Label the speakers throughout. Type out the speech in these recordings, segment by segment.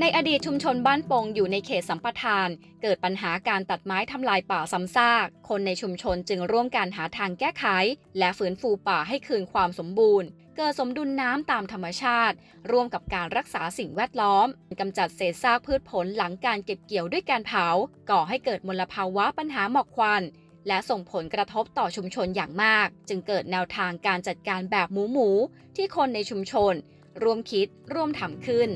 Speaker 1: ในอดีตชุมชนบ้านปงอยู่ในเขตสัมปทาน เกิดปัญหาการตัดไม้ทำลายป่าซ้ำซาก คนในชุมชนจึงร่วมกันหาทางแก้ไข และฟื้นฟูป่าให้คืนความสมบูรณ์ เกิดสมดุลน้ำตามธรรมชาติ ร่วมกับการรักษาสิ่งแวดล้อมกำจัดเศษซากพืชผลหลังการเก็บเกี่ยวด้วยการเผา ก่อให้เกิดมลภาวะปัญหาหมอกควัน และส่งผลกระทบต่อชุมชนอย่างมาก จึงเกิดแนวทางการจัดการแบบหมูหมูๆที่คนในชุมชน ร่วมคิดร่วมทำขึ้น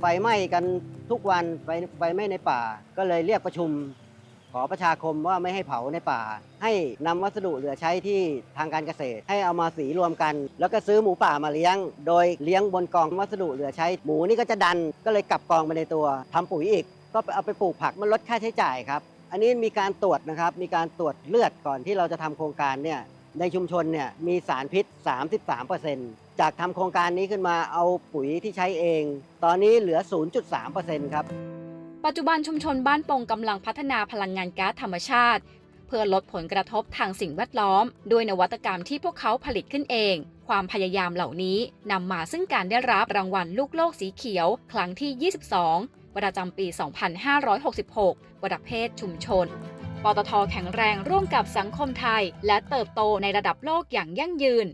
Speaker 2: ไฟไหม้กันทุกวันไฟไฟไหม้ในป่า ก็เลยเรียกประชุม ขอประชาคมว่าไม่ให้เผาในป่า ให้นำวัสดุเหลือใช้ที่ทางการเกษตร ให้เอามาสีรวมกัน แล้วก็ซื้อหมูป่ามาเลี้ยง โดยเลี้ยงบนกองวัสดุเหลือใช้ หมูนี่ก็จะดันก็เลยกลับกองไปในตัวทำปุ๋ยอีก ก็เอาไปปลูกผักมันลดค่าใช้จ่ายครับอันนี้มีการตรวจนะครับ มีการตรวจเลือดก่อนที่เราจะทำโครงการเนี่ย ในชุมชนเนี่ยมีสารพิษ 33%จากทำโครงการนี้ขึ้นมาเอาปุ๋ยที่ใช้เอง ตอนนี้เหลือ 0.3%ครับ
Speaker 1: ปัจจุบันชุมชนบ้านปงกำลังพัฒนาพลังงานก๊าซธรรมชาติ เพื่อลดผลกระทบทางสิ่งแวดล้อม ด้วยนวัตกรรมที่พวกเขาผลิตขึ้นเอง ความพยายามเหล่านี้นำมาซึ่งการได้รับรางวัลลูกโลกสีเขียว ครั้งที่ 22 ประจำปี 2566ประดับเภทชุมชน ปตทแข็งแรงร่วมกับสังคมไทย และเติบโตในระดับโลกอย่างยั่งยืน